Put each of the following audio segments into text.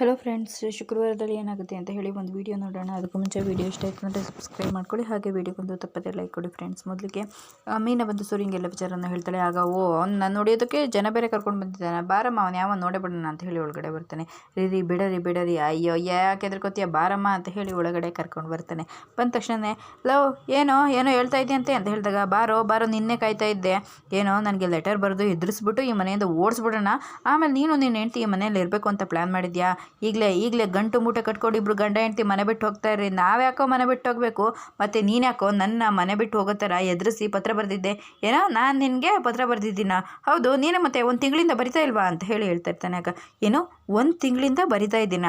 Hello friends ಶುಕ್ರವಾರದಲ್ಲಿ ಏನಾಗುತ್ತೆ ಅಂತ ಹೇಳಿ ಒಂದು ವಿಡಿಯೋ ನೋಡೋಣ. ಅದಕ್ಕೂ ಮುಂಚೆ ವಿಡಿಯೋ ಇಷ್ಟ ಆಯ್ತು ಸಬ್ಸ್ಕ್ರೈಬ್ ಮಾಡ್ಕೊಳ್ಳಿ. ಹಾಗೆ ವೀಡಿಯೋಗೊಂದು ತಪ್ಪದೆ ಲೈಕ್ ಕೊಡಿ ಫ್ರೆಂಡ್ಸ್ ಮೊದಲಿಗೆ ಮೀನ ಬಂದು ಸೂರಿ ಹಿಂಗೆಲ್ಲ ವಿಚಾರನ ಹೇಳ್ತಾಳೆ. ಆಗ ಓ ನಾನು ನೋಡಿಯೋದಕ್ಕೆ ಜನ ಬೇರೆ ಕರ್ಕೊಂಡು ಬಂದಿದ್ದಾನೆ. ಬಾರಮ್ಮ, ಅವನು ಯಾವ ನೋಡೇ ಬಿಡೋಣ ಅಂತ ಹೇಳಿ ಒಳಗಡೆ ಬರ್ತಾನೆ. ರೀ ರೀ, ಬಿಡರಿ ಬಿಡರಿ. ಅಯ್ಯೋ, ಯಾಕೆ ಎದ್ರಕೋತೀಯ ಬಾರಮ್ಮ ಅಂತ ಹೇಳಿ ಒಳಗಡೆ ಕರ್ಕೊಂಡು ಬರ್ತಾನೆ. ಬಂದ ತಕ್ಷಣನೇ ಲವ್ ಏನೋ ಏನೋ ಹೇಳ್ತಾ ಇದ್ದೆ ಅಂತ ಹೇಳಿದಾಗ, ಬಾರೋ ಬಾರೋ, ನಿನ್ನೆ ಕಾಯ್ತಾ ಇದ್ದೆ. ಏನೋ, ನನಗೆ ಲೆಟರ್ ಬರೆದು ಎದುರಿಸ್ಬಿಟ್ಟು ಈ ಮನೆಯಿಂದ ಓಡಿಸ್ಬಿಡೋಣ. ಆಮೇಲೆ ನೀನು ನಿನ್ನ ಹೆಂಡ್ತಿ ಈ ಮನೆಯಲ್ಲಿ ಇರಬೇಕು ಅಂತ ಪ್ಲ್ಯಾನ್ ಮಾಡಿದ್ಯಾ? ಈಗಲೇ ಈಗಲೇ ಗಂಟು ಮೂಟೆ ಕಟ್ಕೊಂಡು ಇಬ್ಬರು ಗಂಡ ಹೆಂಡ್ತಿ ಮನೆ ಬಿಟ್ಟು ಹೋಗ್ತಾ ಇರ್ರಿ. ನಾವ್ಯಾಕೋ ಮನೆ ಬಿಟ್ಟು ಹೋಗಬೇಕು. ಮತ್ತು ನೀನ್ಯಾಕೋ ನನ್ನ ಮನೆ ಬಿಟ್ಟು ಹೋಗೋ ಥರ ಎದುರಿಸಿ ಪತ್ರ ಬರೆದಿದ್ದೆ. ಏನೋ ನಾನು ನಿನಗೆ ಪತ್ರ ಬರೆದಿದ್ದೀನ? ಹೌದು, ನೀನು ಮತ್ತೆ ಒಂದು ತಿಂಗಳಿಂದ ಬರಿತಾ ಇಲ್ವಾ ಅಂತ ಹೇಳಿ ಹೇಳ್ತಾ ಇರ್ತಾನೆ ಆಗ ಏನು ಒಂದು ತಿಂಗಳಿಂದ ಬರಿತಾ ಇದ್ದೀನ?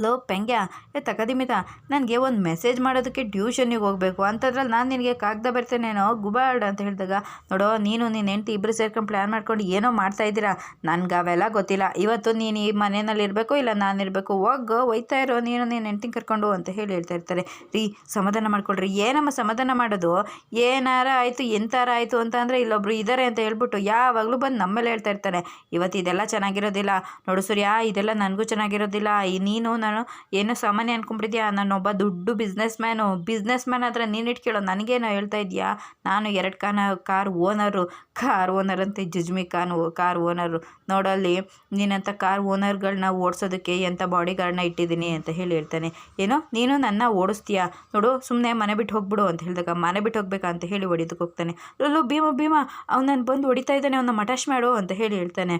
ಲೋ ಪೆಂಗ್ಯ. ಏ, ತಕದಿಮಿತ, ನನಗೆ ಒಂದು ಮೆಸೇಜ್ ಮಾಡೋದಕ್ಕೆ ಟ್ಯೂಷನಿಗೆ ಹೋಗಬೇಕು. ಅಂಥದ್ರಲ್ಲಿ ನಾನು ನಿನಗೆ ಕಾಗ್ದ ಬರ್ತೇನೇನೋ? ಗುಬಾರ್ಡ್ ಅಂತ ಹೇಳಿದಾಗ, ನೋಡೋ, ನೀನು ನಿನ್ನ ಹೆಂಡ್ತಿ ಇಬ್ಬರು ಸೇರ್ಕೊಂಡು ಪ್ಲ್ಯಾನ್ ಮಾಡ್ಕೊಂಡು ಏನೋ ಮಾಡ್ತಾ ಇದ್ದೀರಾ? ನನಗೆ ಅವೆಲ್ಲ ಗೊತ್ತಿಲ್ಲ. ಇವತ್ತು ನೀನು ಈ ಮನೆಯಲ್ಲಿ ಇರಬೇಕು, ಇಲ್ಲ ನಾನು ಇರಬೇಕು? ಹೋಗು, ಒಯ್ತಾ ಇರೋ. ನೀನು ನಿನ್ನ ಹೆಂಡ್ತಿ ಕರ್ಕೊಂಡು ಅಂತ ಹೇಳಿ ಹೇಳ್ತಾ ಇರ್ತಾರೆ. ರೀ, ಸಮಾಧಾನ ಮಾಡ್ಕೊಳ್ರಿ. ಏನಮ್ಮ ಸಮಾಧಾನ ಮಾಡೋದು? ಏನಾರ ಆಯಿತು ಎಂಥಾರ ಆಯಿತು ಅಂತ ಅಂದರೆ ಇಲ್ಲೊಬ್ರು ಇದ್ದಾರೆ ಅಂತ ಹೇಳ್ಬಿಟ್ಟು ಯಾವಾಗಲೂ ಬಂದು ನಮ್ಮೇಲೆ ಹೇಳ್ತಾ ಇರ್ತಾರೆ. ಇವತ್ತು ಇದೆಲ್ಲ ಚೆನ್ನಾಗಿರೋದಿಲ್ಲ. ನೋಡು, ಸೂರ್ಯ, ಇದೆಲ್ಲ ನನಗೂ ಚೆನ್ನಾಗಿರೋದಿಲ್ಲ. ನೀನು ನಾನು ಏನೋ ಸಾಮಾನ್ಯ ಅನ್ಕೊಂಡ್ಬಿಟ್ಟಿದ್ಯಾ? ನಾನೊಬ್ಬ ದೊಡ್ಡ ಬಿಸ್ನೆಸ್ ಮ್ಯಾನು ಬಿಸ್ನೆಸ್ ಮ್ಯಾನ್ ಹತ್ರ ನೀನು ಇಟ್ಕೊಳ್ಳೋ ನನಗೇನೋ ಹೇಳ್ತಾ ಇದೆಯಾ? ನಾನು ಎರಡು ಕಾನ ಕಾರ್ ಓನರು ಕಾರ್ ಓನರ್ ಅಂತ ಜಜ್ಮಿ ಕಾನ್ ಕಾರ್ ಓನರು ನೋಡಲ್ಲಿ ನೀನಂಥ ಕಾರ್ ಓನರ್ಗಳನ್ನ ಓಡಿಸೋದಕ್ಕೆ ಎಂಥ ಬಾಡಿ ಗಾರ್ಡ್ನ ಇಟ್ಟಿದ್ದೀನಿ ಅಂತ ಹೇಳಿ ಹೇಳ್ತಾನೆ. ಏನೋ, ನೀನು ನನ್ನ ಓಡಿಸ್ತೀಯಾ? ನೋಡು ಸುಮ್ಮನೆ ಮನೆ ಬಿಟ್ಟು ಹೋಗ್ಬಿಡು ಅಂತ ಹೇಳಿದಾಗ, ಮನೆ ಬಿಟ್ಟು ಹೋಗ್ಬೇಕಾ ಅಂತ ಹೇಳಿ ಹೊಡಿದಕ್ಕೆ ಹೋಗ್ತಾನೆ ಅಲ್ಲೂ ಭೀಮ ಭೀಮ ಅವ್ನು ನಾನು ಬಂದು ಹೊಡಿತಾ ಇದ್ದಾನೆ, ಅವನ ಮಟಾಶ್ ಮಾಡು ಅಂತ ಹೇಳಿ ಹೇಳ್ತಾನೆ.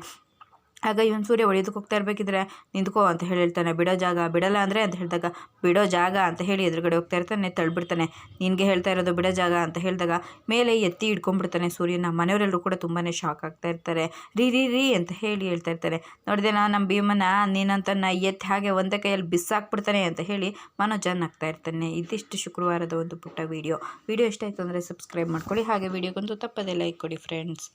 ಆಗ ಇವನು ಸೂರ್ಯ ಹೊಡಿಯೋದಕ್ಕೆ ಹೋಗ್ತಾ ಇರಬೇಕಿದ್ರೆ ನಿಂತ್ಕೋ ಅಂತ ಹೇಳಿ ಹೇಳ್ತಾನೆ ಬಿಡೋ ಜಾಗ, ಬಿಡಲ್ಲ ಅಂದರೆ ಅಂತ ಹೇಳಿದಾಗ, ಬಿಡೋ ಜಾಗ ಅಂತ ಹೇಳಿ ಎದುರುಗಡೆ ಹೋಗ್ತಾ ಇರ್ತಾನೆ, ತಳ್ಬಿಡ್ತಾನೆ. ನಿನಗೆ ಹೇಳ್ತಾ ಇರೋದು ಬಿಡೋ ಜಾಗ ಅಂತ ಹೇಳಿದಾಗ, ಮೇಲೆ ಎತ್ತಿ ಇಡ್ಕೊಂಡ್ಬಿಡ್ತಾನೆ ಸೂರ್ಯನ. ಮನೆಯವರೆಲ್ಲರೂ ಕೂಡ ತುಂಬಾ ಶಾಕ್ ಆಗ್ತಾ ಇರ್ತಾರೆ. ರೀ ರೀ ರೀ ಅಂತ ಹೇಳಿ ಹೇಳ್ತಾ ಇರ್ತಾರೆ. ನೋಡಿದೆ ನಾ ನಮ್ಮ ಭೀಮನ, ನೀನಂತನ್ನ ಎತ್ತಿ ಹಾಗೆ ಒಂದೇ ಕೈಯಲ್ಲಿ ಬಿಸಾಕ್ಬಿಡ್ತಾನೆ ಅಂತ ಹೇಳಿ ಮನೋಜನ್ ಆಗ್ತಾ ಇರ್ತಾನೆ. ಇದಿಷ್ಟು ಶುಕ್ರವಾರದ ಒಂದು ಪುಟ್ಟ ವೀಡಿಯೋ ವೀಡಿಯೋ ಇಷ್ಟ ಆಯಿತು ಅಂದರೆ ಸಬ್ಸ್ಕ್ರೈಬ್ ಮಾಡ್ಕೊಳ್ಳಿ. ಹಾಗೆ ವೀಡಿಯೋಗೊಂದು ತಪ್ಪದೇ ಲೈಕ್ ಕೊಡಿ ಫ್ರೆಂಡ್ಸ್